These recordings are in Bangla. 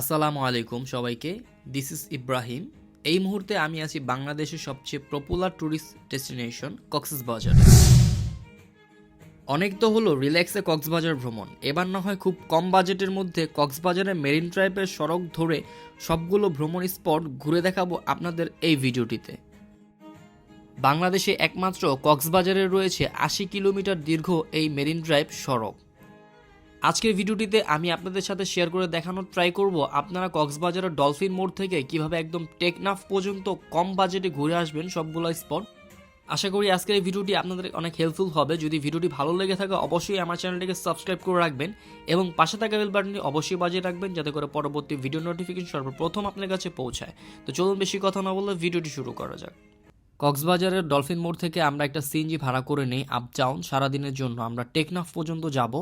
আসসালামু আলাইকুম সবাইকে। দিস ইজ ইব্রাহিম এই মুহূর্তে আমি আছি বাংলাদেশের সবচেয়ে পপুলার ট্যুরিস্ট ডেস্টিনেশন কক্সবাজার। অনেক তো হলো রিল্যাক্সে কক্সবাজার ভ্রমণ। এবার না হয় খুব কম বাজেটের মধ্যে কক্সবাজারের মেরিন ড্রাইভের সড়ক ধরে সবগুলো ভ্রমণ স্পট ঘুরে দেখাবো আপনাদের এই ভিডিওটিতে। বাংলাদেশে একমাত্র কক্সবাজারে রয়েছে আশি কিলোমিটার দীর্ঘ এই মেরিন ড্রাইভ সড়ক। আজকের ভিডিওটিতে আমি আপনাদের সাথে শেয়ার করে দেখানোর ট্রাই করব আপনারা কক্সবাজারের ডলফিন মোড় থেকে কীভাবে একদম টেকনাফ পর্যন্ত কম বাজেটে ঘুরে আসবেন সবগুলো স্পট আশা করি আজকের এই ভিডিওটি আপনাদের অনেক হেল্পফুল হবে। যদি ভিডিওটি ভালো লেগে থাকে, অবশ্যই আমার চ্যানেলটিকে সাবস্ক্রাইব করে রাখবেন এবং পাশে থাকা বেল বাটনটি অবশ্যই বাজিয়ে রাখবেন যাতে করে পরবর্তী ভিডিও নোটিফিকেশন সর্বপ্রথম আপনার কাছে পৌঁছায়। তো চলুন বেশি কথা না বললে ভিডিওটি শুরু করা যাক। কক্সবাজারের ডলফিন মোড় থেকে আমরা একটা সিএনজি ভাড়া করে নিই আপটাউন সারাদিনের জন্য। আমরা টেকনাফ পর্যন্ত যাব।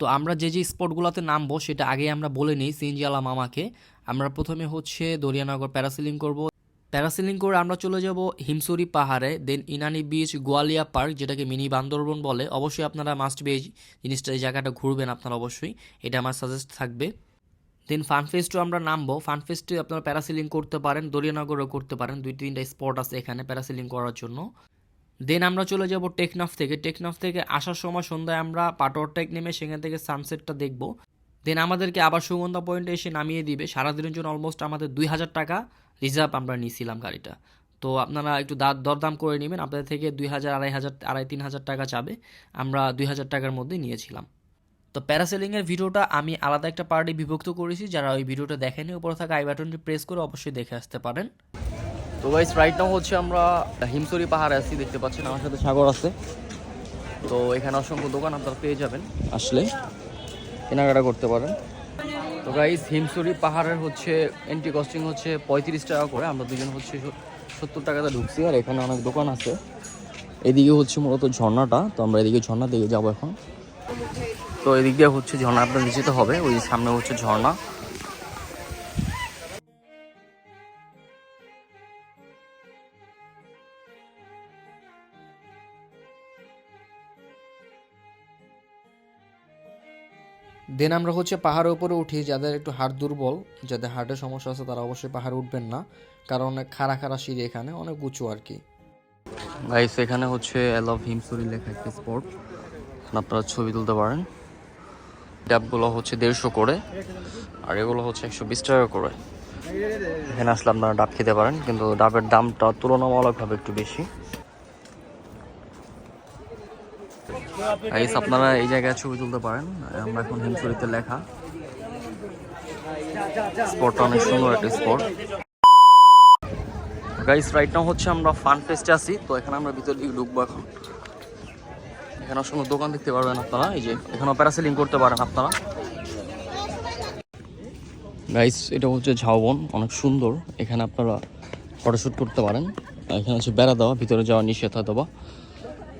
তো আমরা যে যে স্পটগুলোতে নামবো, সেটা আগে আমরা বলে নিই সিএনজি আলা মামাকে। আমরা প্রথমে হচ্ছে দরিয়ানগর প্যারাসিলিং করব। প্যারাসিলিং করে আমরা চলে যাব হিমসুরি পাহাড়ে then Inani beach Goalia park যেটাকে মিনি বান্দরবন বলে। অবশ্যই আপনারা মাস্ট বি এই জিনিসটা, এই জায়গাটা ঘুরবেন আপনারা অবশ্যই। এটা আমার সাজেস্ট থাকবে। দেন ফানফেস্টও আমরা নামবো। ফানফেস্টে আপনারা প্যারাসিলিং করতে পারেন, দরিয়ানগরও করতে পারেন। দুই তিনটা স্পট আছে এখানে প্যারাসিলিং করার জন্য। দেন আমরা চলে যাব টেকনাফ থেকে। টেকনাফ থেকে আসার সময় সন্ধ্যায় আমরা পাটোয়ার টেক নেমে সেখান থেকে সানসেটটা দেখব। দেন আমাদেরকে আবার সুগন্ধা পয়েন্টে এসে নামিয়ে দিবে। সারাদিনের জন্য অলমোস্ট আমাদের দুই হাজার টাকা রিজার্ভ আমরা নিয়েছিলাম গাড়িটা। তো আপনারা একটু দা দরদাম করে নেবেন। আপনাদের থেকে দুই হাজার, আড়াই হাজার, আড়াই তিন হাজার টাকা চাবে আমরা দুই হাজার টাকার মধ্যে নিয়েছিলাম। তো প্যারাসেলিংয়ের ভিডিওটা আমি আলাদা একটা পার্টি বিভক্ত করেছি। যারা ওই ভিডিওটা দেখেনি উপরে থাকা আই বাটনটি প্রেস করে অবশ্যই দেখে আসতে পারেন। তো গাইস রাইট নাও হচ্ছে আমরা হিমসরি পাহাড়ে আছি দেখতে পাচ্ছেন আমার সাথে সাগর আছে। তো এখানে অসংখ্য দোকান আপনারা পেয়ে যাবেন। আসলে। কেনাকাটা করতে পারেন। তো গাইস হিমসরি পাহাড়ের হচ্ছে এন্ট্রি কস্টিং হচ্ছে পঁয়ত্রিশ টাকা করে। আমরা দুজন হচ্ছে সত্তর টাকাতে ঢুকছি আর এখানে অনেক দোকান আছে। এদিকে হচ্ছে মূলত ঝর্ণাটা তো আমরা এদিকে ঝর্ণা দিকে যাব এখন। তো এদিক দিয়ে হচ্ছে ঝর্ণা আপনার যেতে হবে ওই সামনে হচ্ছে ঝর্ণা। দেন আমরা হচ্ছে পাহাড়ের উপরে উঠি, যাদের একটু হাড় দুর্বল, যাদের হার্টের সমস্যা আছে, তারা অবশ্যই পাহাড়ে উঠবেন না, কারণ খাড়া খাড়া সিঁড়ি এখানে অনেক উঁচু আর কি। গাইস এখানে হচ্ছে আই লাভ হিমসুরি লেখা একটা স্পট আপনারা ছবি তুলতে পারেন। ডাবগুলো হচ্ছে দেড়শো করে, আর এগুলো হচ্ছে একশো বিশ টাকা করে। এখানে আসলে আপনারা ডাব খেতে পারেন, কিন্তু ডাবের দামটা তুলনামূলকভাবে একটু বেশি। গাইস আপনারা এই জায়গায় ছবি তুলতে পারেন। আমরা এখন হিমসুরিতে লেখা। স্পটটা অনেক সুন্দর একটা স্পট গাইস রাইট নাও হচ্ছে আমরা ফান ফেস্টে আছি, তো এখানে আমরা ভিতর ঢুকবো এখন। এখানে অসংখ্য দোকান দেখতে পারবেন আপনারা, এই যে এখানেও প্যারাসেলিং করতে পারেন আপনারা। গাইস এটা হচ্ছে ঝাউবন, অনেক সুন্দর। এখানে আপনারা ফটোশ্যুট করতে পারেন। এখানে হচ্ছে বেড়া দেওয়া, ভিতরে যাওয়া নিষেধ বা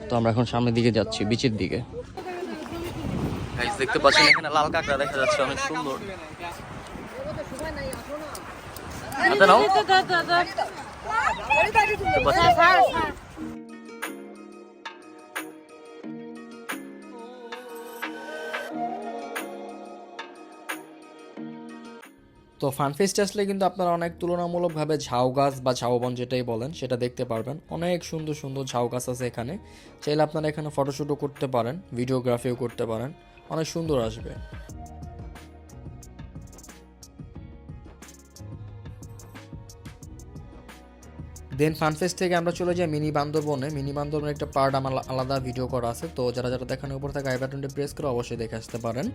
তো আমরা এখন সামনের দিকে যাচ্ছি, বিচের দিকে। দেখতে পাচ্ছেন এখানে লাল কাঁকড়া দেখা যাচ্ছে, অনেক সুন্দর। হাতে নাও। ফানফেস্টে আসলে কিন্তু আপনারা অনেক তুলনামূলকভাবে ঝাউ গাছ বা ঝাউবন যেটাই বলেন, সেটা দেখতে পারবেন। অনেক সুন্দর সুন্দর ঝাউ গাছ আছে এখানে। চাইলে আপনারা এখানে ফটোশ্যুটও করতে পারেন ভিডিওগ্রাফিও করতে পারেন। অনেক সুন্দর আসবে। দেন ফানফেস্ট থেকে আমরা চলে যাই মিনি বান্দরবনে। মিনি বান্দরবনের একটা পার্ট আমার আলাদা ভিডিও করা আছে, তো যারা যারা দেখানোর উপর থাকে আই বাটনটি প্রেস করে অবশ্যই দেখে আসতে পারেন।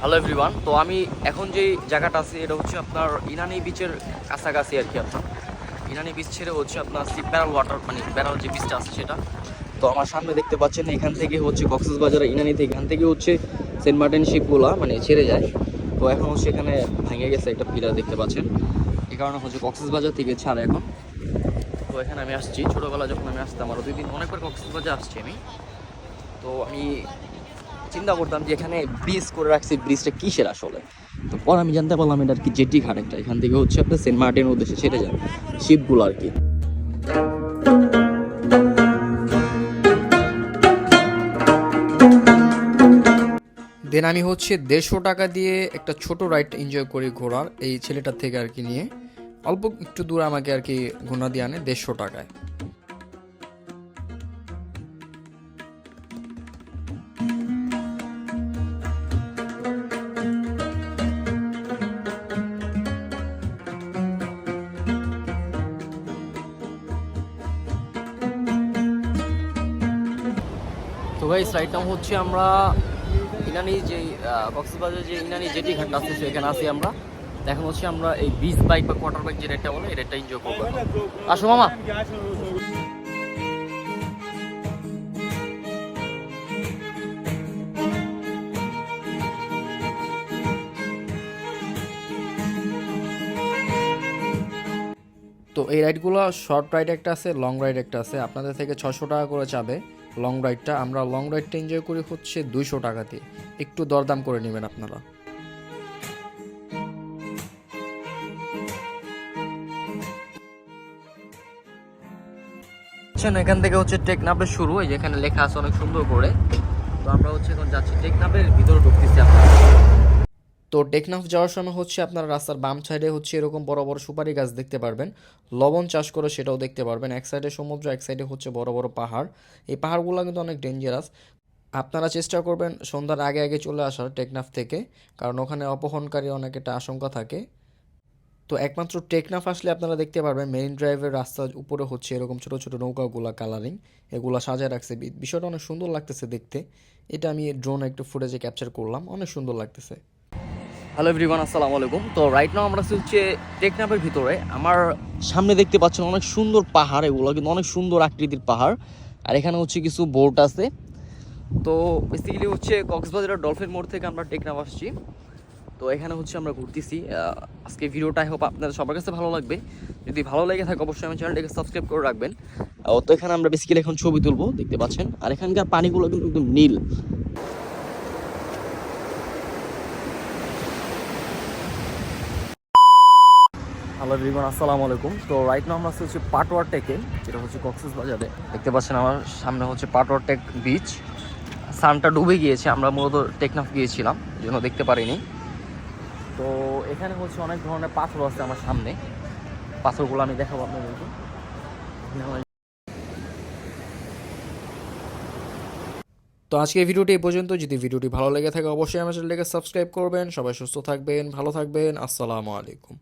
হ্যালো এভরিওয়ান তো আমি এখন যে জায়গাটা আছে, এটা হচ্ছে আপনার ইনানি বিচের কাছাকাছি আর কি আপনার। ইনানি বিচ ছেড়ে হচ্ছে আপনার সি প্যারাল ওয়াটার মানে প্যারাল যে বিচটা আছে সেটা। তো আমার সামনে দেখতে পাচ্ছেন, এখান থেকে হচ্ছে কক্সবাজার ইনানি থেকে, এখান থেকে হচ্ছে সেন্ট মার্টিন শিপগুলা মানে ছেড়ে যায়। তো এখন হচ্ছে এখানে ভেঙে গেছে একটা পিলার দেখতে পাচ্ছেন। এই কারণে হচ্ছে কক্সবাজার থেকে ছাড়ে এখন। তো এখানে আমি আসছি। ছোটোবেলা যখন আমি আসতাম আরও দুই দিন, অনেকবার কক্সবাজার আসছি আমি। তো আমি চিন্তা করতাম যে এখানে ব্রিজ করে রাখছি, ব্রিজটা কিসের আসলে? তো পর আমি জানতে পারলাম এটা আর কি জেটি ঘাট একটা। এখান থেকে হচ্ছে আপনার সেন্ট মার্টিনের উদ্দেশ্যে ছেড়ে যায় শিপগুলো আর কি। দেন আমি হচ্ছে দেড়শো টাকা দিয়ে একটা ছোট রাইড এনজয় করি ঘোরার, এই ছেলেটার থেকে আর কি নিয়ে। অল্প একটু দূর আমাকে আর কি ঘোরা দিয়ে আনে দেড়শো টাকায়। তো ভাই সাইডটা হচ্ছে আমরা ইনানি যে কক্সবাজার যে ইনানি জেটি ঘাট আছে সেখানে আছি আমরা। এখন হচ্ছে আমরা এই বিচ বাইক বা কোয়ার্টার বাইক যে রেটটা বলে, এই রেটটা এনজয় করব। আসো মামা। তো এই রাইডগুলো শর্ট রাইড একটা আছে লং রাইড একটা আছে। আপনাদের থেকে ছশো টাকা করে চাবে। লং রাইডটা আমরা লং রাইডটা এনজয় করি হচ্ছে দুইশো টাকাতে। একটু দরদাম করে নেবেন আপনারা। এখান থেকে হচ্ছে টেকনাফের শুরু যেখানে লেখা আছে অনেক সুন্দর করে। তো আমরা হচ্ছে এখন যাচ্ছি টেকনাফের ভিতরে ঢুকতেছি আপনারা তো টেকনাফ যাওয়ার সময় হচ্ছে আপনার রাস্তার বাম সাইডে হচ্ছে এরকম বড় বড় সুপারি গাছ দেখতে পারবেন। লবণ চাষ করে সেটাও দেখতে পারবেন। এক সাইডে সমুদ্র, এক সাইডে হচ্ছে বড় বড় পাহাড়। এই পাহাড়গুলো কিন্তু অনেক ডেঞ্জারাস আপনারা চেষ্টা করবেন সন্ধ্যার আগে আগে চলে আসার টেকনাফ থেকে, কারণ ওখানে অপহরণকারী অনেক একটা আশঙ্কা থাকে। তো একমাত্র টেকনাফ আসলে আপনারা দেখতে পারবেন মেরিন ড্রাইভের রাস্তার উপরে হচ্ছে এরকম ছোটো ছোটো নৌকাগুলা কালারিং এগুলা সাজায় রাখছে। বিষয়টা অনেক সুন্দর লাগতেছে দেখতে। এটা আমি ড্রোন একটু ফুটেজে ক্যাপচার করলাম, অনেক সুন্দর লাগতেছে। হ্যালো এভরিওয়ান আসসালামু আলাইকুম। তো রাইট নাও আমরা হচ্ছে টেকনাফের ভিতরে। আমার সামনে দেখতে পাচ্ছেন অনেক সুন্দর পাহাড়, এগুলো কিন্তু অনেক সুন্দর আকৃতির পাহাড়। আর এখানে হচ্ছে কিছু বোট আছে। তো বেসিক্যালি হচ্ছে কক্সবাজারের ডলফিন মোড় থেকে আমরা টেকনাফ আসছি। তো এখানে হচ্ছে আমরা ঘুরতেছি। আজকে ভিডিওটা হোপ আপনাদের সবার কাছে ভালো লাগবে। যদি ভালো লেগে থাকে অবশ্যই আমার চ্যানেলটাকে সাবস্ক্রাইব করে রাখবেন। তো এখানে আমরা বেসিক্যালি এখন ছবি তুলবো, দেখতে পাচ্ছেন। আর এখানকার পানিগুলো কিন্তু একদম নীল। হ্যালো এভরিওয়ান আসসালামু আলাইকুম। তো রাইট নাও আমরা হচ্ছে পাটোয়ার টেকে যেটা হচ্ছে কক্সেস বাজারে। দেখতে পাচ্ছেন আমার সামনে হচ্ছে পাটোয়ার টেক বিচ সানটা ডুবে গিয়েছে, আমরা মূলত টেকনাফ গিয়েছিলাম জন্য দেখতে পারিনি। তো এখানে হচ্ছে অনেক ধরনের পাথর আছে আমার সামনে। পাথরগুলো আমি দেখাবো আপনাদেরকে। তো আজকে ভিডিওটি এই পর্যন্ত। যদি ভিডিওটি ভালো লেগে থাকে, অবশ্যই আমার চ্যানেলটাকে সাবস্ক্রাইব করবেন। সবাই সুস্থ থাকবেন, ভালো থাকবেন। আসসালামু আলাইকুম।